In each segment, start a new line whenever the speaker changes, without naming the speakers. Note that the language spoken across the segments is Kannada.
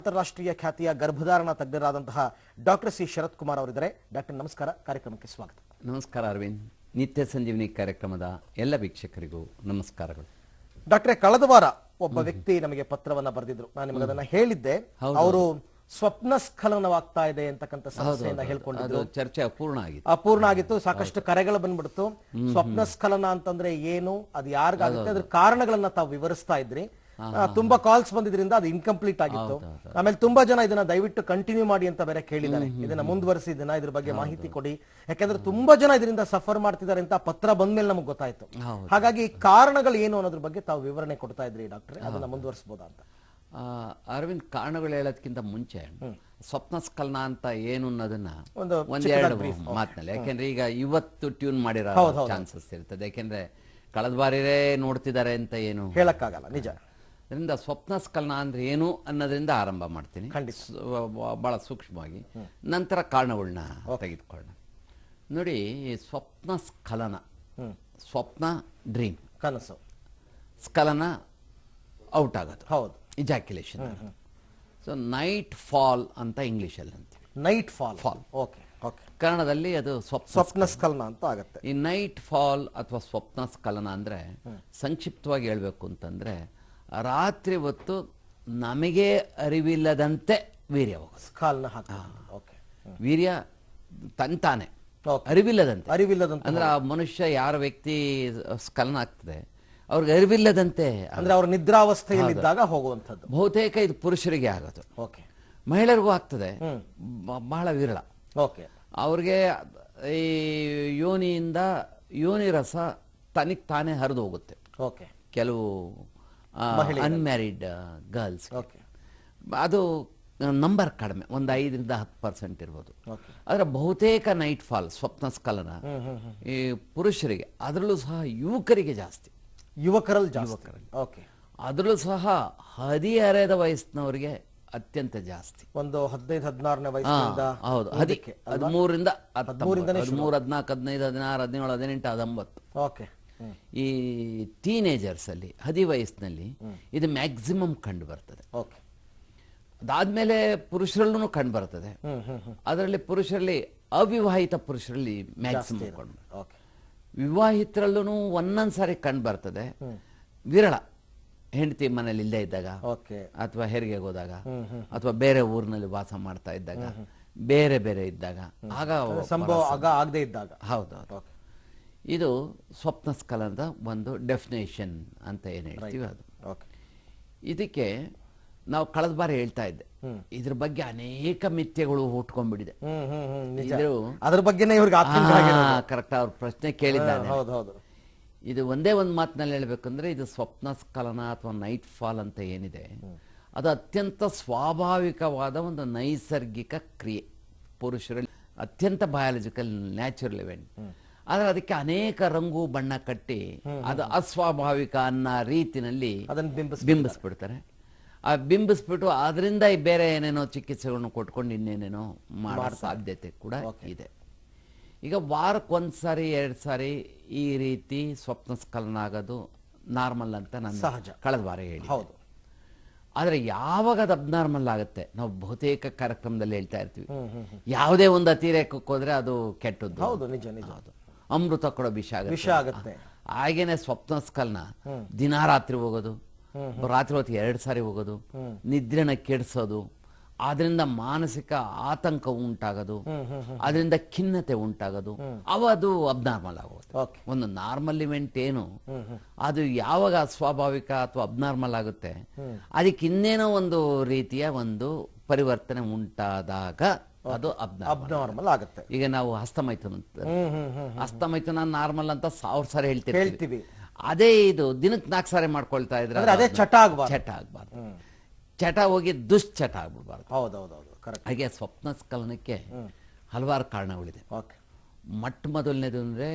ಅಂತಾರಾಷ್ಟ್ರೀಯ ಖ್ಯಾತಿಯ ಗರ್ಭಧಾರಣ ತಜ್ಞರಾದಂತಹ ಡಾಕ್ಟರ್ ಸಿ. ಶರತ್ ಕುಮಾರ್ ಅವರಿದ್ದಾರೆ. ಡಾಕ್ಟರ್ ನಮಸ್ಕಾರ. ಕಾರ್ಯಕ್ರಮಕ್ಕೆ ಸ್ವಾಗತ.
ನಮಸ್ಕಾರ ಅರವಿಂದ್. ನಿತ್ಯ ಸಂಜೀವಿನಿ ಕಾರ್ಯಕ್ರಮದ ಎಲ್ಲ ವೀಕ್ಷಕರಿಗೂ ನಮಸ್ಕಾರಗಳು.
ಡಾಕ್ಟರ್ ಕಳೆದ ವಾರ ಒಬ್ಬ ವ್ಯಕ್ತಿ ನಮಗೆ ಪತ್ರವನ್ನ ಬರೆದಿದ್ರು. ನಾನು ನಿಮಗೆ ಅದನ್ನ ಹೇಳಿದ್ದೆ. ಅವರು ಸ್ವಪ್ನ ಸ್ಖಲನವಾಗ್ತಾ ಇದೆ ಅಂತಕ್ಕಂಥ ಸಮಸ್ಯೆಯನ್ನ ಹೇಳ್ಕೊಂಡಿದ್ರು.
ಚರ್ಚೆ ಅಪೂರ್ಣ ಆಗಿತ್ತು.
ಅಪೂರ್ಣ ಆಗಿತ್ತು. ಸಾಕಷ್ಟು ಕರೆಗಳು ಬಂದ್ಬಿಡ್ತು. ಸ್ವಪ್ನ ಸ್ಖಲನ ಅಂತಂದ್ರೆ ಏನು ಅದು ಯಾರಿಗಾಗುತ್ತೆ ಅದ್ರ ಕಾರಣಗಳನ್ನ ತಾವು ವಿವರಿಸ್ತಾ ಇದ್ರಿ. ತುಂಬಾ ಕಾಲ್ಸ್ ಬಂದಿದ್ರಿಂದ ಅದು ಇನ್ಕಂಪ್ಲೀಟ್ ಆಗಿತ್ತು. ಆಮೇಲೆ ತುಂಬಾ ಜನ ಇದನ್ನ ದಯವಿಟ್ಟು ಕಂಟಿನ್ಯೂ ಮಾಡಿ ಅಂತ ಬೇರೆ ಕೇಳಿದ್ದಾರೆ. ಇದನ್ನ ಮುಂದುವರಿಸಿ ಇದನ್ನ ಇದ್ರ ಬಗ್ಗೆ ಮಾಹಿತಿ ಕೊಡಿ. ಯಾಕಂದ್ರೆ ತುಂಬಾ ಜನ ಇದರಿಂದ ಸಫರ್ ಮಾಡ್ತಿದ್ದಾರೆ ಅಂತ ಪತ್ರ ಬಂದ್ಮೇಲೆ ನಮಗೆ ಗೊತ್ತಾಯ್ತು. ಹಾಗಾಗಿ ಕಾರಣಗಳು ಏನು ಅನ್ನೋದ್ರ ಬಗ್ಗೆ ತಾವು ವಿವರಣೆ ಕೊಡ್ತಾ ಇದ್ರಿ ಡಾಕ್ಟರ್. ಅದನ್ನ ಮುಂದುವರಿಸಬಹುದಾ ಅಂತ.
ಅರವಿಂದ್ ಕಾರಣಗಳು ಹೇಳೋದಕ್ಕಿಂತ ಮುಂಚೆ ಸ್ವಪ್ನ ಸ್ಕಲ್ನ ಅಂತ ಏನು ಅನ್ನೋದನ್ನ
ಒಂದು
ಒಂದೆರಡು ಮಾತಿನಲ್ಲಿ. ಯಾಕೆಂದ್ರೆ ಈಗ ಇವತ್ತು ಟ್ಯೂನ್ ಮಾಡಿರೋ ಚಾನ್ಸಸ್ ಇರ್ತದೆ. ಯಾಕೆಂದ್ರೆ ಕಳೆದ ಬಾರಿರೇ ನೋಡ್ತಿದ್ದಾರೆ ಅಂತ ಏನು
ಹೇಳಕ್ಕಾಗಲ್ಲ. ನಿಜ.
ಅದರಿಂದ ಸ್ವಪ್ನ ಸ್ಕಲನ ಅಂದ್ರೆ ಏನು ಅನ್ನೋದ್ರಿಂದ ಆರಂಭ ಮಾಡ್ತೀನಿ. ಬಹಳ ಸೂಕ್ಷ್ಮವಾಗಿ. ನಂತರ ಕಾರಣಗಳನ್ನ ತೆಗೆದುಕೊಳ್ಳೋಣ. ನೋಡಿ ಸ್ವಪ್ನ ಸ್ಖಲನ. ಸ್ವಪ್ನ ಡ್ರೀಮ್.
ಕನಸು.
ಸ್ಖಲನ ಔಟ್ ಆಗೋದು.
ಹೌದು.
ಇಜಾಕ್ಯುಲೇಷನ್ ಸೊ ನೈಟ್ ಫಾಲ್ ಅಂತ ಇಂಗ್ಲೀಷಲ್ಲಿ ಅಂತೀವಿ.
Night fall
fall
okay okay.
ಕನ್ನಡದಲ್ಲಿ ಅದು ಸ್ವಪ್ನ
ಸ್ವಪ್ನ ಸ್ಖಲನ. ಅಂತ ಆಗುತ್ತೆ.
ಈ ನೈಟ್ ಫಾಲ್ ಅಥವಾ ಸ್ವಪ್ನ ಸ್ಕಲನ ಅಂದ್ರೆ ಸಂಕ್ಷಿಪ್ತವಾಗಿ ಹೇಳಬೇಕು ಅಂತಂದ್ರೆ ರಾತ್ರಿ ಹೊತ್ತು ನಮಗೆ ಅರಿವಿಲ್ಲದಂತೆ ವೀರ್ಯ
ಓಕೆ
ವೀರ್ಯ ತಂತಾನೆ. ಅರಿವಿಲ್ಲದಂತೆ.
ಅರಿವಿಲ್ಲದಂತೆ
ಅಂದ್ರೆ ಆ ಮನುಷ್ಯ ಯಾರ ವ್ಯಕ್ತಿ ಸ್ಖಲನ ಆಗ್ತದೆ ಅವ್ರಿಗೆ ಅರಿವಿಲ್ಲದಂತೆ
ಅಂದ್ರೆ ಅವ್ರ ನಿದ್ರಾವಸ್ಥೆಯಲ್ಲಿದ್ದಾಗ ಹೋಗುವಂಥದ್ದು.
ಬಹುತೇಕ ಇದು ಪುರುಷರಿಗೆ ಆಗೋದು.
ಓಕೆ
ಮಹಿಳೆಯರಿಗೂ ಆಗ್ತದೆ. ಬಹಳ ವಿರಳ.
ಓಕೆ
ಅವ್ರಿಗೆ ಈ ಯೋನಿಯಿಂದ ಯೋನಿ ರಸ ತನಿಗೆ ತಾನೇ ಹರಿದು ಹೋಗುತ್ತೆ.
ಓಕೆ
ಕೆಲವು ಅನ್ಮ್ಯಾರಿಡ್ ಗರ್ಲ್ಸ್ ಅದು ನಂಬರ್ ಕಡಿಮೆ ಒಂದು ಐದರಿಂದ ಹತ್ತು ಪರ್ಸೆಂಟ್ ಇರ್ಬೋದು. ಆದರೆ ಬಹುತೇಕ ನೈಟ್ ಫಾಲ್ ಸ್ವಪ್ನ ಸ್ಖಲನ ಈ ಪುರುಷರಿಗೆ ಅದರಲ್ಲೂ ಸಹ ಯುವಕರಿಗೆ ಜಾಸ್ತಿ.
ಯುವಕರಲ್ಲಿ ಯುವಕರಲ್ಲಿ. ಓಕೆ
ಅದರಲ್ಲೂ ಸಹ ಹದಿಹರೆಯದ ವಯಸ್ಸಿನವರಿಗೆ ಅತ್ಯಂತ ಜಾಸ್ತಿ.
ಒಂದು ಹದಿನೈದು ಹದಿನಾರನೇ ವಯಸ್ಸಿನಿಂದ
ಹೌದು.
ಅದಕ್ಕೆ.
ಹದಿಮೂರಿಂದ ಹದಿಮೂರು ಹದಿನಾಲ್ಕು ಹದಿನೈದು ಹದಿನಾರು ಹದಿನೇಳು ಹದಿನೆಂಟು ಹದಿನೊಂಬತ್ತು
ಓಕೆ.
ಈ ಟೀನೇಜರ್ಸ್ ಅಲ್ಲಿ ಹದಿ ವಯಸ್ಸಿನಲ್ಲಿ ಇದು ಮ್ಯಾಕ್ಸಿಮಮ್ ಕಂಡು ಬರ್ತದೆ.
ಓಕೆ.
ಅದಾದ್ಮೇಲೆ ಪುರುಷರಲ್ಲೂ ಕಂಡು ಬರ್ತದೆ. ಅದರಲ್ಲಿ ಪುರುಷರಲ್ಲಿ ಅವಿವಾಹಿತ ಪುರುಷರಲ್ಲಿ ಮ್ಯಾಕ್ಸಿಮಮ್ ಕಂಡು ವಿವಾಹಿತರಲ್ಲೂ ಒಂದೊಂದು ಸಾರಿ ಕಂಡು ಬರ್ತದೆ. ವಿರಳ. ಹೆಂಡತಿ ಮನೇಲಿ ಇಲ್ಲದೆ ಇದ್ದಾಗ
ಓಕೆ.
ಅಥವಾ ಹೆರಿಗೆಗೆ ಹೋದಾಗ ಅಥವಾ ಬೇರೆ ಊರಿನಲ್ಲಿ ವಾಸ ಮಾಡ್ತಾ ಇದ್ದಾಗ ಬೇರೆ ಬೇರೆ ಇದ್ದಾಗ ಆಗ
ಸಂಭವ ಆಗ ಆಗದೆ ಇದ್ದಾಗ.
ಹೌದೌದು. ಇದು ಸ್ವಪ್ನ ಸ್ಕಲನದ ಒಂದು ಡೆಫಿನೇಷನ್ ಅಂತ ಏನು ಹೇಳ್ತೀವಿ ಅದು.
ಓಕೆ
ಇದಕ್ಕೆ ನಾವು ಕಳೆದ ಬಾರಿ ಹೇಳ್ತಾ ಇದ್ದೆ. ಇದ್ರ ಬಗ್ಗೆ ಅನೇಕ ಮಿಥ್ಯಗಳು ಹುಟ್ಕೊಂಡ್ಬಿಟ್ಟಿದೆ.
ಅದ್ರ ಬಗ್ಗೆನೇ.
ಕರೆಕ್ಟ್ ಅವ್ರ ಪ್ರಶ್ನೆ
ಕೇಳಿದ್ದಾರೆ
ಇದು ಒಂದೇ ಒಂದು ಮಾತಿನಲ್ಲಿ ಹೇಳ್ಬೇಕಂದ್ರೆ ಇದು ಸ್ವಪ್ನ ಸ್ಕಲನ ಅಥವಾ ನೈಟ್ ಫಾಲ್ ಅಂತ ಏನಿದೆ. ಅದು ಅತ್ಯಂತ ಸ್ವಾಭಾವಿಕವಾದ ಒಂದು ನೈಸರ್ಗಿಕ ಕ್ರಿಯೆ. ಪುರುಷರಲ್ಲಿ ಅತ್ಯಂತ ಬಯಾಲಜಿಕಲ್ ನ್ಯಾಚುರಲ್ ಇವೆಂಟ್ ಆದ್ರೆ ಅದಕ್ಕೆ ಅನೇಕ ರಂಗು ಬಣ್ಣ ಕಟ್ಟಿ ಅದು ಅಸ್ವಾಭಾವಿಕ ಅನ್ನೋ ರೀತಿನಲ್ಲಿ
ಅದನ್ನ ಬಿಂಬಿಸ್
ಬಿಂಬಿಸ್ಬಿಡ್ತಾರೆ. ಆ ಬಿಂಬಿಸ್ಬಿಟ್ಟು ಅದರಿಂದ ಬೇರೆ ಏನೇನೋ ಚಿಕಿತ್ಸೆಗಳನ್ನು ಕೊಟ್ಕೊಂಡು ಇನ್ನೇನೇನೋ ಮಾಡೋ ಸಾಧ್ಯತೆ ಕೂಡ ಇದೆ. ಈಗ ವಾರಕ್ಕೆ ಒಂದು ಸಾರಿ ಎರಡು ಸಾರಿ ಈ ರೀತಿ ಸ್ವಪ್ನ ಸ್ಖಲನ ಆಗೋದು ನಾರ್ಮಲ್ ಅಂತ ನಾನು
ಸಹಜ.
ಕಳೆದ ವಾರ ಹೇಳಿ
ಹೌದು.
ಆದರೆ ಯಾವಾಗ ಅದು ಅಬ್ನಾರ್ಮಲ್ ಆಗುತ್ತೆ? ನಾವು ಬಹುತೇಕ ಕಾರ್ಯಕ್ರಮದಲ್ಲಿ ಹೇಳ್ತಾ ಇರ್ತೀವಿ. ಯಾವುದೇ ಒಂದು ಅತಿರೇಕಕ್ಕೆ ಹೋದ್ರೆ ಅದು ಕೆಟ್ಟದ್ದು.
ಹೌದು ನಿಜ ನಿಜ.
ಅಮೃತ ಕೂಡ ವಿಷ ಆಗುತ್ತೆ.
ವಿಷ ಆಗುತ್ತೆ.
ಹಾಗೇನೆ ಸ್ವಪ್ನ ಸ್ಕಲ್ನ ದಿನ ರಾತ್ರಿ ಹೋಗೋದು ರಾತ್ರಿ ಹೊತ್ತು ಎರಡು ಸಾರಿ ಹೋಗೋದು ನಿದ್ರೆನ ಕೆಡಿಸೋದು ಅದರಿಂದ ಮಾನಸಿಕ ಆತಂಕ ಉಂಟಾಗೋದು ಅದರಿಂದ ಖಿನ್ನತೆ ಉಂಟಾಗೋದು ಅವ ಅದು ಅಬ್ನಾರ್ಮಲ್ ಆಗೋದು. ಒಂದು ನಾರ್ಮಲ್ ಇವೆಂಟ್ ಏನು ಅದು ಯಾವಾಗ ಅಸ್ವಾಭಾವಿಕ ಅಥವಾ ಅಬ್ನಾರ್ಮಲ್ ಆಗುತ್ತೆ ಅದಕ್ಕೆ ಇನ್ನೇನೋ ಒಂದು ರೀತಿಯ ಒಂದು ಪರಿವರ್ತನೆ ಉಂಟಾದಾಗ ಅದು ಅಬ್ನಾರ್ಮಲ್
ಆಗುತ್ತೆ.
ಈಗ ನಾವು ಹಸ್ತಮೈಥುನ ಹಸ್ತಮೈಥುನ ನಾರ್ಮಲ್ ಅಂತ ಸಾವಿರ ಸಾರಿ ಹೇಳ್ತೀವಿ
ಹೇಳ್ತೀವಿ.
ಅದೇ ಇದು ದಿನಕ್ಕೆ ನಾಲ್ಕು ಸಾರಿ ಮಾಡ್ಕೊಳ್ತಾ ಇದ್ರೆ
ಅದೇ ಚಟ ಆಗ್ಬಾರ್ದು.
ಚಟ ಆಗ್ಬಾರ್ದು. ಚಟ ಹೋಗಿ ದುಶ್ಚಟ ಆಗ್ಬಿಡ್ಬಾರ್ದು.
ಹೌದು ಹೌದು ಹೌದು ಕರೆಕ್ಟ್
ಹಾಗೆ ಸ್ವಪ್ನ ಸ್ಖಲನಕ್ಕೆ ಹಲವಾರು ಕಾರಣಗಳಿದೆ.
ಓಕೆ.
ಮೊಟ್ಟ ಮೊದಲನೇದು ಅಂದ್ರೆ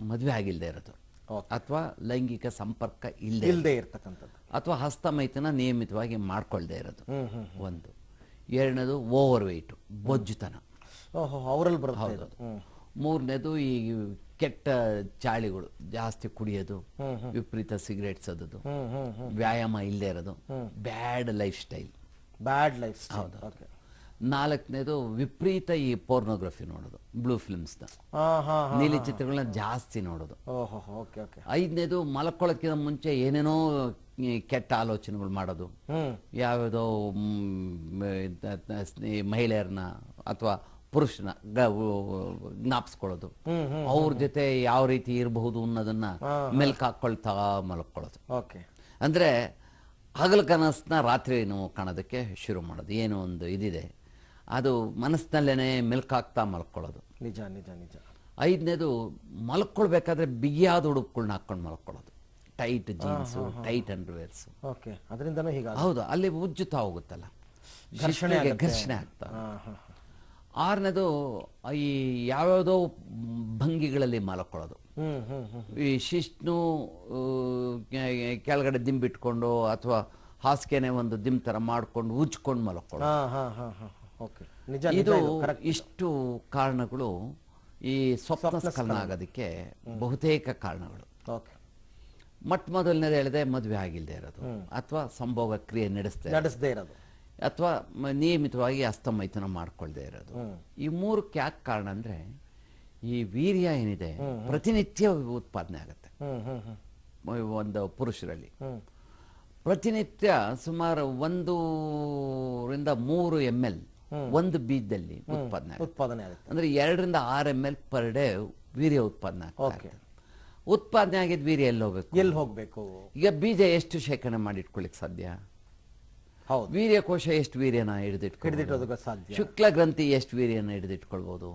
ಮದುವೆ ಆಗಿಲ್ಲದೆ ಇರೋದು.
ಓಕೆ.
ಅಥವಾ ಲೈಂಗಿಕ ಸಂಪರ್ಕ ಇಲ್ಲದೆ
ಇಲ್ಲದೆ ಇರ್ತಕ್ಕಂಥದ್ದು.
ಅಥವಾ ಹಸ್ತಮೈತನ ನಿಯಮಿತವಾಗಿ ಮಾಡ್ಕೊಳ್ದೇ ಇರೋದು. ಒಂದು. ಎರಡನೇದು ಓವರ್ ವೆಯ್ಟು ಬೊಜ್ಜುತನ.
ಅವರಲ್ಲಿ ಬರುತ್ತೆ ಇದು.
ಮೂರನೇದು ಈ ಕೆಟ್ಟ ಚಾಳಿಗಳು ಜಾಸ್ತಿ ಕುಡಿಯೋದು ವಿಪರೀತ ಸಿಗರೇಟ್ ಸದದು ವ್ಯಾಯಾಮ ಇಲ್ಲದೆ ಇರೋದು. Bad lifestyle
bad life okay
ನಾಲ್ಕನೇದು ವಿಪರೀತ ಈ ಪೋರ್ನೋಗ್ರಫಿ ನೋಡೋದು ಬ್ಲೂ ಫಿಲ್ಮ್ಸ್ನ ನೀಲಿ ಚಿತ್ರಗಳನ್ನ ಜಾಸ್ತಿ ನೋಡೋದು. ಐದನೇದು ಮಲ್ಕೊಳ್ಳೋಕ್ಕಿಂತ ಮುಂಚೆ ಏನೇನೋ ಕೆಟ್ಟ ಆಲೋಚನೆಗಳು ಮಾಡೋದು. ಯಾವ್ಯಾವುದೋ ಮಹಿಳೆಯರನ್ನ ಅಥವಾ ಪುರುಷನ ಜ್ಞಾಪಿಸ್ಕೊಳ್ಳೋದು. ಅವ್ರ ಜೊತೆ ಯಾವ ರೀತಿ ಇರಬಹುದು ಅನ್ನೋದನ್ನ ಮೆಲ್ಕ್ ಹಾಕೊಳ್ತಾ ಮಲ್ಕೊಳ್ಳೋದು.
ಓಕೆ.
ಅಂದ್ರೆ ಹಗಲು ಕನಸನ್ನ ರಾತ್ರಿ ನಾವು ಕಾಣೋದಕ್ಕೆ ಶುರು ಮಾಡೋದು. ಏನೋ ಒಂದು ಇದಿದೆ. ಅದು ಮನಸ್ಸಿನಲ್ಲೇ ಮೆಲ್ಕಾಗ್ತಾ ಹಾಕ್ತಾ ಮಲ್ಕೊಳ್ಳೋದು.
ನಿಜ ನಿಜ ನಿಜ.
ಐದನೇದು ಮಲ್ಕೊಳ್ಬೇಕಾದ್ರೆ ಬಿಗಿಯಾದ ಉಡುಪುಗಳನ್ನ ಹಾಕೊಂಡು ಮಲ್ಕೊಳ್ಳೋದು. Tight jeans tight underwears
okay ಅದರಿಂದನೂ ಹೀಗ
ಹೌದು ಅಲ್ಲಿ ಉಜ್ಜುತ್ತಾ ಹೋಗುತ್ತಲ್ಲ.
ಘರ್ಷಣೆ
ಆಗ್ತಾ. ಆರನೇದು ಈ ಯಾವ್ಯಾವುದೋ ಭಂಗಿಗಳಲ್ಲಿ ಮಲ್ಕೊಳ್ಳೋದು. ಈ ಶಿಸ್ಟ್ನು ಕೆಳಗಡೆ ದಿಂಬಿಟ್ಕೊಂಡು ಅಥವಾ ಹಾಸಿಗೆನೆ ಒಂದು ದಿಮ್ ತರ ಮಾಡ್ಕೊಂಡು ಉಜ್ಕೊಂಡು ಮಲ್ಕೊಳ್ಳೋದು. ಇದು ಇಷ್ಟು ಕಾರಣಗಳು ಈ ಸ್ವಪ್ನ ಸ್ಖಲನ ಆಗೋದಕ್ಕೆ ಬಹುತೇಕ ಕಾರಣಗಳು.
ಓಕೆ
ಮೊಟ್ಟ ಮೊದಲನೇದು ಹೇಳಿದೆ ಮದುವೆ ಆಗಿಲ್ಲದೆ ಇರೋದು ಅಥವಾ ಸಂಭೋಗ ಕ್ರಿಯೆ ನಡೆಸದೆ
ನಡೆಸದೇ ಇರೋದು.
ಅಥವಾ ನಿಯಮಿತವಾಗಿ ಅಸ್ತಮೈತನ ಮಾಡ್ಕೊಳ್ದೆ ಇರೋದು. ಈ ಮೂರು ಕ್ಯಾಕ್ ಕಾರಣ ಅಂದ್ರೆ ಈ ವೀರ್ಯ ಏನಿದೆ ಪ್ರತಿನಿತ್ಯ ಉತ್ಪಾದನೆ ಆಗುತ್ತೆ. ಒಂದು ಪುರುಷರಲ್ಲಿ. ಪ್ರತಿನಿತ್ಯ ಸುಮಾರು ಒಂದೂರಿಂದ ಮೂರು ಎಂ ಎಲ್ ಒಂದು ಬೀಜದಲ್ಲಿ ಉತ್ಪಾದನೆ
ಉತ್ಪಾದನೆ ಆಗುತ್ತೆ.
ಅಂದ್ರೆ ಎರಡರಿಂದ ಆರ್ ಎಂ ಎಲ್ ಪರ್ ಡೇ ವೀರ್ಯ ಉತ್ಪಾದನೆ ಆಗ್ತದೆ ಉತ್ಪಾದನೆ ಆಗಿದ್ ವೀರ್ಯ ಎಲ್ಲಿ ಹೋಗ್ಬೇಕು?
ಎಲ್ಲಿ ಹೋಗ್ಬೇಕು?
ಈಗ ಬೀಜ ಎಷ್ಟು ಶೇಖರಣೆ ಮಾಡಿಟ್ಕೊಳ್ಳಿಕ್ ಸಾಧ್ಯ?
ಹೌದು.
ವೀರ್ಯಕೋಶ ಎಷ್ಟು ವೀರ್ಯನ ಹಿಡಿದಿಟ್ಕೊಳ್ಳಿ
ಹಿಡಿದಿಟ್ಟೋದಕ್ಕೆ ಸಾಧ್ಯ.
ಶುಕ್ಲ ಗ್ರಂಥಿ ಎಷ್ಟು ವೀರ್ಯನ ಹಿಡಿದಿಟ್ಕೊಳ್ಬಹುದು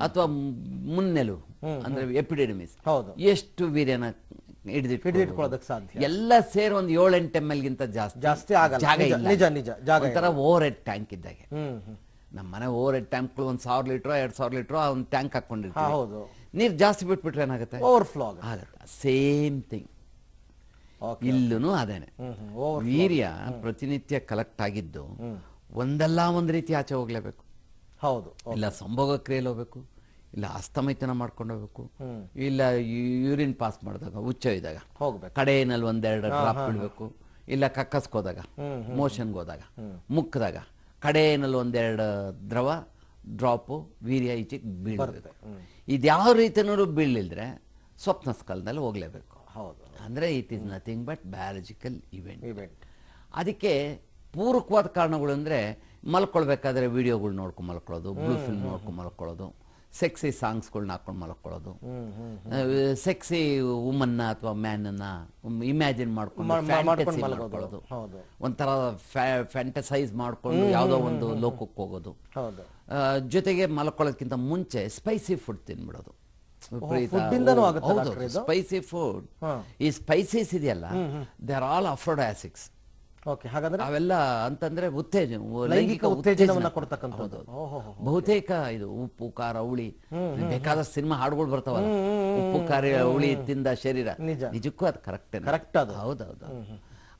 ಅಥವಾ ಮುನ್ನೆಲು ಅಂದ್ರೆ ಎಪಿಡೆಮಿಸ್
ಹೌದು.
ಎಷ್ಟು ವೀರ್ಯನ ಹಿಡಿದಿಟ್ಕೊಳ್ಳೋದು
ಹಿಡಿದಿಟ್ಕೊಳ್ಳೋದಕ್ಕೆ ಸಾಧ್ಯ.
ಎಲ್ಲ ಸೇರಿ ಒಂದು ಏಳೆಂಟು ಎಂ ಗಿಂತ ಜಾಸ್ತಿ
ಜಾಸ್ತಿ ಆಗಲ್ಲ.
ಜಾಗ
ನಿಜ
ಇಲ್ಲ.
ನಿಜ ನಿಜ ಜಾಗ
ಒಂಥರ ಓವರ್ ಹೆಡ್ ಟ್ಯಾಂಕ್ ಇದ್ದಾಗೆ.
ಹ್ಮ್ ಹ್ಮ್.
ನಮ್ಮ ಮನೆ ಓವರ್ ಹೆಡ್ ಟ್ಯಾಂಕ್ ಒಂದ್ ಸಾವಿರ ಲೀಟ್ರ್ ಎರಡ್ ಸಾವಿರ ಲೀಟ್ರ್ ಒಂದು ಟ್ಯಾಂಕ್
ಹಾ
ಹಾಕೊಂಡಿರ್ತೀವಿ
ಹೌದು.
ನೀರು ಜಾಸ್ತಿ ಬಿಟ್ಬಿಟ್ರೆ ಏನಾಗುತ್ತೆ?
ಓವರ್ಫ್ಲೋ ಆಗುತ್ತೆ.
ಆಗತ್ತೆ. ಸೇಮ್ ಥಿಂಗ್
ಓಕೆ
ಇಲ್ಲೂ ಅದೇನೆ.
Hmm hmm. ಓವರ್
ವೀರ್ಯ ಪ್ರತಿನಿತ್ಯ ಕಲೆಕ್ಟ್ ಆಗಿದ್ದು ಒಂದಲ್ಲ ಒಂದ್ ರೀತಿ ಆಚೆ ಹೋಗ್ಲೇಬೇಕು.
ಹೌದು
ಇಲ್ಲ ಸಂಭೋಗ ಕ್ರಿಯೆಯಲ್ಲಿ ಹೋಗ್ಬೇಕು. ಇಲ್ಲ ಅಸ್ತಮೈತನ ಮಾಡ್ಕೊಂಡು ಹೋಗ್ಬೇಕು. ಇಲ್ಲ ಯೂರಿನ್ ಪಾಸ್ ಮಾಡಿದಾಗ ಹುಚ್ಚ ಇದ್ದಾಗ.
ಹೋಗ್ಬೇಕು.
ಕಡೆಯಲ್ಲಿ ಒಂದೆರಡು ಡ್ರಾಪ್ ಬಿಡ್ಬೇಕು. ಇಲ್ಲ ಕಕ್ಕಸ್ಕೋದಾಗ
ಹೋದಾಗ
ಮೋಷನ್ಗೆ ಹೋದಾಗ ಮುಕ್ಕದಾಗ ಕಡೆಯಲ್ಲಿ ಒಂದೆರಡು ದ್ರವ ಡ್ರಾಪು ವೀರ್ಯ ಈಚೆಗೆ ಬೀಳಬೇಕು ಇದ್ಯಾವ ರೀತಿಯೂ ಬೀಳಿಲ್ದ್ರೆ ಸ್ವಪ್ನ ಸ್ಕಲ್ದಲ್ಲಿ ಹೋಗ್ಲೇಬೇಕು.
ಹೌದು.
ಅಂದರೆ it is nothing but biological event
event
ಅದಕ್ಕೆ ಪೂರಕವಾದ ಕಾರಣಗಳು ಅಂದರೆ ಮಲ್ಕೊಳ್ಬೇಕಾದ್ರೆ ವಿಡಿಯೋಗಳು ನೋಡ್ಕೊಂಡು ಮಲ್ಕೊಳ್ಳೋದು ಬ್ಲೂ ಫಿಲ್ಮ್ ನೋಡ್ಕೊಂಡು ಮಲ್ಕೊಳ್ಳೋದು. ಸೆಕ್ಸಿ ಸಾಂಗ್ಸ್ಗಳನ್ನ ಹಾಕೊಂಡು ಮಲ್ಕೊಳ್ಳೋದು. ಸೆಕ್ಸಿ ವುಮನ್ನ ಅಥವಾ ಮ್ಯಾನನ್ನ ಇಮ್ಯಾಜಿನ್ ಮಾಡ್ಕೊಂಡು ಒಂಥರ ಫ್ಯಾಂಟಸೈಸ್ ಮಾಡ್ಕೊಂಡು ಯಾವುದೋ ಒಂದು ಲೋಕಕ್ಕೆ ಹೋಗೋದು. ಜೊತೆಗೆ ಮಲ್ಕೊಳ್ಳೋದಕ್ಕಿಂತ ಮುಂಚೆ ಸ್ಪೈಸಿ ಫುಡ್ ತಿನ್ಬಿಡೋದು? Spicy food. ಈ ಸ್ಪೈಸೀಸ್ ಇದೆಯಲ್ಲ they are all aphrodisiacs
okay ಹಾಗಾದ್ರೆ?
ಅವೆಲ್ಲ ಅಂತಂದ್ರೆ ಉತ್ತೇಜನ
ಲೈಂಗಿಕ ಉತ್ತೇಜನವನ್ನ ಕೊಡ್ತಕ್ಕಂಥದ್ದು.
ಬಹುತೇಕ ಇದು ಉಪ್ಪು ಖಾರ ಉಳಿ ಬೇಕಾದ ಸಿನಿಮಾ ಹಾಡುಗಳು ಬರ್ತಾವಲ್ಲ. ಉಪ್ಪು ಖಾರ ಉಳಿ ತಿಂದ ಶರೀರ.
ನಿಜ.
ನಿಜಕ್ಕೂ ಅದು ಕರೆಕ್ಟ್
ಕರೆಕ್ಟ್ ಅದು.
ಹೌದೌದು.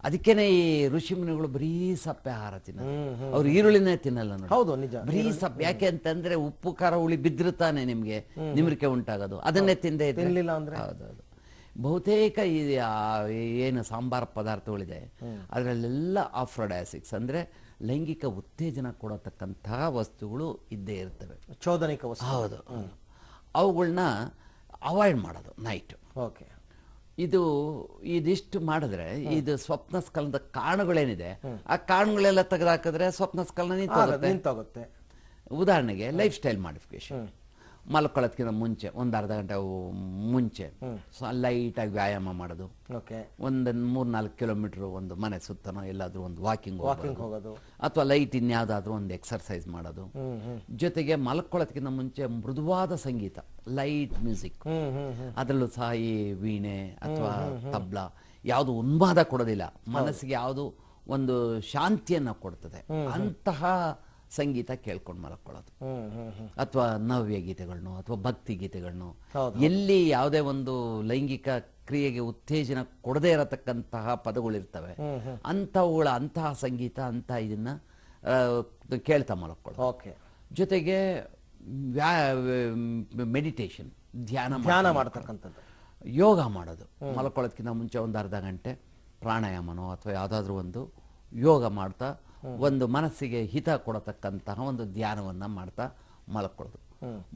ಅದಕ್ಕೇನೆ ಈ ಋಷಿ ಮುನಿಗಳು ಬರೀ ಸಪ್ಪೆ ಆಹಾರ ತಿನ್ನ ಅವ್ರು ಈರುಳ್ಳಿನೇ ತಿನ್ನಲ್ಲ
ಹೌದು ನಿಜ.
ಬರೀ ಸಪ್ಪೆ. ಯಾಕೆ ಅಂತಂದ್ರೆ ಉಪ್ಪು ಖಾರ ಹುಳಿ ಬಿದ್ದಿರುತ್ತಾನೆ ನಿಮ್ಗೆ. ನಿಮ್ರಿಕೆ ಉಂಟಾಗೋದು. ಅದನ್ನೇ ತಿಂದೇ ಇದ್ರೆ.
ತಿನ್ಲಿಲ್ಲ ಅಂದ್ರೆ?
ಹೌದೌದು. ಬಹುತೇಕ ಈ ಏನು ಸಾಂಬಾರ ಪದಾರ್ಥಗಳಿದೆ ಅದರಲ್ಲೆಲ್ಲ ಆಫ್ರೋಡಯಾಸಿಕ್ಸ್ ಅಂದ್ರೆ ಲೈಂಗಿಕ ಉತ್ತೇಜನ ಕೊಡತಕ್ಕಂತಹ ವಸ್ತುಗಳು ಇದ್ದೇ ಇರ್ತವೆ.
ಚೋದನಿಕ ವಸ್ತು.
ಹೌದು. ಅವುಗಳನ್ನ ಅವಾಯ್ಡ್ ಮಾಡೋದು ನೈಟ್
ಓಕೆ.
ಇದು ಇದಿಷ್ಟು ಮಾಡಿದ್ರೆ ಇದು ಸ್ವಪ್ನ ಸ್ಕಲನದ ಕಾರಣಗಳೇನಿದೆ ಆ ಕಾರಣಗಳೆಲ್ಲ ತೆಗೆದಾಕಿದ್ರೆ ಸ್ವಪ್ನ ಸ್ಕಲನ ನಿಂತೋಗುತ್ತೆ. ಉದಾಹರಣೆಗೆ ಲೈಫ್ ಸ್ಟೈಲ್ ಮಾಡಿಫಿಕೇಶನ್ ಮಲ್ಕೊಳ್ಳೋದಕ್ಕಿಂತ ಮುಂಚೆ ಒಂದು ಅರ್ಧ ಗಂಟೆ ಮುಂಚೆ. ಸೊ ಲೈಟಾಗಿ ವ್ಯಾಯಾಮ ಮಾಡೋದು.
ಓಕೆ
ಒಂದು ಮೂರ್ನಾಲ್ಕು ಕಿಲೋಮೀಟರ್ ಒಂದು ಮನೆ ಸುತ್ತನೋ ಎಲ್ಲಾದ್ರೂ ಒಂದು ವಾಕಿಂಗ್
ವಾಕಿಂಗ್ ಹೋಗೋದು.
ಅಥವಾ ಲೈಟ್ ಇನ್ಯಾವುದಾದ್ರೂ ಒಂದು ಎಕ್ಸರ್ಸೈಸ್ ಮಾಡೋದು. ಜೊತೆಗೆ ಮಲ್ಕೊಳ್ಳೋದಕ್ಕಿಂತ ಮುಂಚೆ ಮೃದುವಾದ ಸಂಗೀತ ಲೈಟ್ ಮ್ಯೂಸಿಕ್ ಅದರಲ್ಲೂ ಸಹ ಈ ವೀಣೆ ಅಥವಾ ತಬ್ಲಾ ಯಾವುದು ಉನ್ಮಾದ ಕೊಡೋದಿಲ್ಲ. ಮನಸ್ಸಿಗೆ ಯಾವುದು ಒಂದು ಶಾಂತಿಯನ್ನ ಕೊಡ್ತದೆ. ಅಂತಹ ಸಂಗೀತ ಕೇಳ್ಕೊಂಡು
ಹ್ಮ್
ಅಥವಾ ನವ್ಯ ಗೀತೆಗಳನ್ನು ಅಥವಾ ಭಕ್ತಿ ಗೀತೆಗಳನ್ನು ಎಲ್ಲಿ ಯಾವುದೇ ಒಂದು ಲೈಂಗಿಕ ಕ್ರಿಯೆಗೆ ಉತ್ತೇಜನ ಕೊಡದೇ ಇರತಕ್ಕಂತಹ ಪದಗಳಿರ್ತವೆ ಅಂಥವುಗಳ ಅಂತಹ ಸಂಗೀತ ಅಂತ ಇದನ್ನ ಕೇಳ್ತಾ ಮಲ್ಕೊಳ್ಳೋದು.
ಓಕೆ.
ಜೊತೆಗೆ ಮೆಡಿಟೇಷನ್ ಧ್ಯಾನ
ಧ್ಯಾನ ಮಾಡ್ತಕ್ಕಂಥದ್ದು.
ಯೋಗ ಮಾಡೋದು. ಮಲ್ಕೊಳ್ಳೋದಕ್ಕಿಂತ ಮುಂಚೆ ಒಂದು ಅರ್ಧ ಗಂಟೆ ಪ್ರಾಣಾಯಾಮನೋ ಅಥವಾ ಯಾವುದಾದ್ರೂ ಒಂದು ಯೋಗ ಮಾಡ್ತಾ ಒಂದು ಮನಸ್ಸಿಗೆ ಹಿತ ಕೊಡತಕ್ಕಂತಹ ಒಂದು ಧ್ಯಾನವನ್ನ ಮಾಡ್ತಾ ಮಲಕೊಳ್ಳೋದು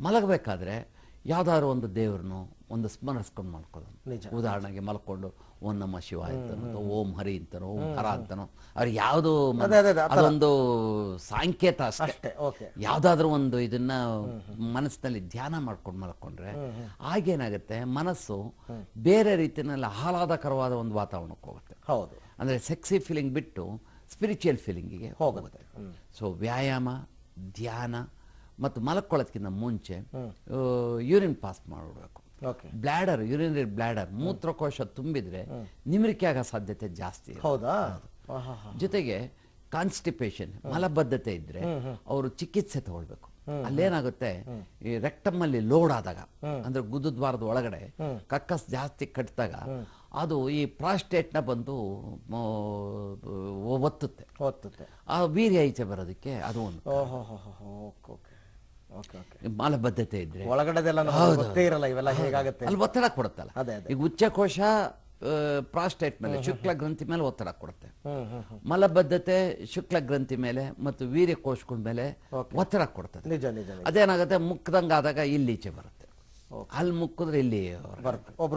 ಮಲಗಬೇಕಾದ್ರೆ ಯಾವ್ದಾದ್ರು ಒಂದು ದೇವ್ರನ್ನು ಒಂದು ಸ್ಮರಿಸ್ಕೊಂಡು
ಮಾಡ್ಕೊಳ್ಳೋದು.
ಉದಾಹರಣೆಗೆ ಮಲ್ಕೊಂಡು ಓಂ ನಮ್ಮ ಶಿವ ಅಂತನೋ ಓಂ ಹರಿ ಅಂತನೋ ಓಂ ಹರ ಅಂತನೋ ಅವ್ರಿಗೆ ಯಾವುದು. ಅದೊಂದು ಸಾಂಕೇತ ಅಷ್ಟೇ. ಯಾವ್ದಾದ್ರು ಒಂದು ಇದನ್ನ ಮನಸ್ಸಿನಲ್ಲಿ ಧ್ಯಾನ ಮಾಡ್ಕೊಂಡು ಮಲ್ಕೊಂಡ್ರೆ ಆಗೇನಾಗುತ್ತೆ ಮನಸ್ಸು ಬೇರೆ ರೀತಿಯಲ್ಲಿ ಆಹ್ಲಾದಕರವಾದ ಒಂದು ವಾತಾವರಣಕ್ಕೆ ಹೋಗುತ್ತೆ.
ಹೌದು.
ಅಂದ್ರೆ ಸೆಕ್ಸಿ ಫೀಲಿಂಗ್ ಬಿಟ್ಟು ಸ್ಪಿರಿಚುವಲ್ ಫೀಲಿಂಗಿಗೆ
ಹೋಗುತ್ತೆ.
ಸೊ ವ್ಯಾಯಾಮ ಧ್ಯಾನ ಮತ್ತು ಮಲಕ್ಕೊಳ್ಳೋದಕ್ಕಿಂತ ಮುಂಚೆ ಯೂರಿನ್ ಪಾಸ್ ಮಾಡಿಬಿಡ್ಬೇಕು.
ಓಕೆ
ಬ್ಲ್ಯಾಡರ್ ಯೂರಿನರಿ ಬ್ಲ್ಯಾಡರ್ ಮೂತ್ರಕೋಶ ತುಂಬಿದ್ರೆ ನಿಮ್ರಿಕೆ ಆಗೋ ಸಾಧ್ಯತೆ ಜಾಸ್ತಿ.
ಹೌದಾ.
ಜೊತೆಗೆ ಕಾನ್ಸ್ಟಿಪೇಷನ್ ಮಲಬದ್ಧತೆ ಇದ್ರೆ ಅವರು ಚಿಕಿತ್ಸೆ ತಗೊಳ್ಬೇಕು. ಅಲ್ಲೇನಾಗುತ್ತೆ? ಈ ರೆಕ್ಟಮ್ ಅಲ್ಲಿ ಲೋಡ್ ಆದಾಗ ಅಂದ್ರೆ ಗುದ್ದುದ್ವಾರದ ಒಳಗಡೆ ಕಕ್ಕಸ್ ಜಾಸ್ತಿ ಕಟ್ಟಿದಾಗ ಅದು ಈ ಪ್ರಾಸ್ಟೇಟ್ನ ನ ಬಂದು ಒತ್ತುತ್ತೆ.
ಒತ್ತುತ್ತೆ.
ಆ ವೀರ್ಯ ಈಚೆ ಬರೋದಕ್ಕೆ ಅದು ಒಂದು ಮಲಬದ್ಧತೆ ಇದ್ರೆ.
ಒಳಗಡೆದೆಲ್ಲ ನಮ್ಗೆ ಇರಲ್ಲ ಇವೆಲ್ಲ ಹೇಗಾಗುತ್ತೆ
ಅಲ್ಲಿ ಒತ್ತಡ ಕೊಡುತ್ತಲ್ಲ. ಈಗ ಉಚ್ಚಕೋಶ ಪ್ರಾಸ್ಟೇಟ್ ಮೇಲೆ ಶುಕ್ಲ ಗ್ರಂಥಿ ಮೇಲೆ ಒತ್ತಡ ಕೊಡುತ್ತೆ. ಮಲಬದ್ಧತೆ ಶುಕ್ಲ ಗ್ರಂಥಿ ಮೇಲೆ ಮತ್ತು ವೀರ್ಯ ಕೋಶಗಳ ಮೇಲೆ ಒತ್ತಡ ಕೊಡ್ತದೆ
ನಿಜ
ಅದೇನಾಗುತ್ತೆ? ಮುಕ್ಕದಂಗಾದಾಗ ಇಲ್ಲಿ ಈಚೆ ಬರುತ್ತೆ. ಅಲ್ಲಿ ಮುಕ್ಕಿದ್ರೆ ಇಲ್ಲಿ
ಬರುತ್ತೆ. ಒಬ್ರು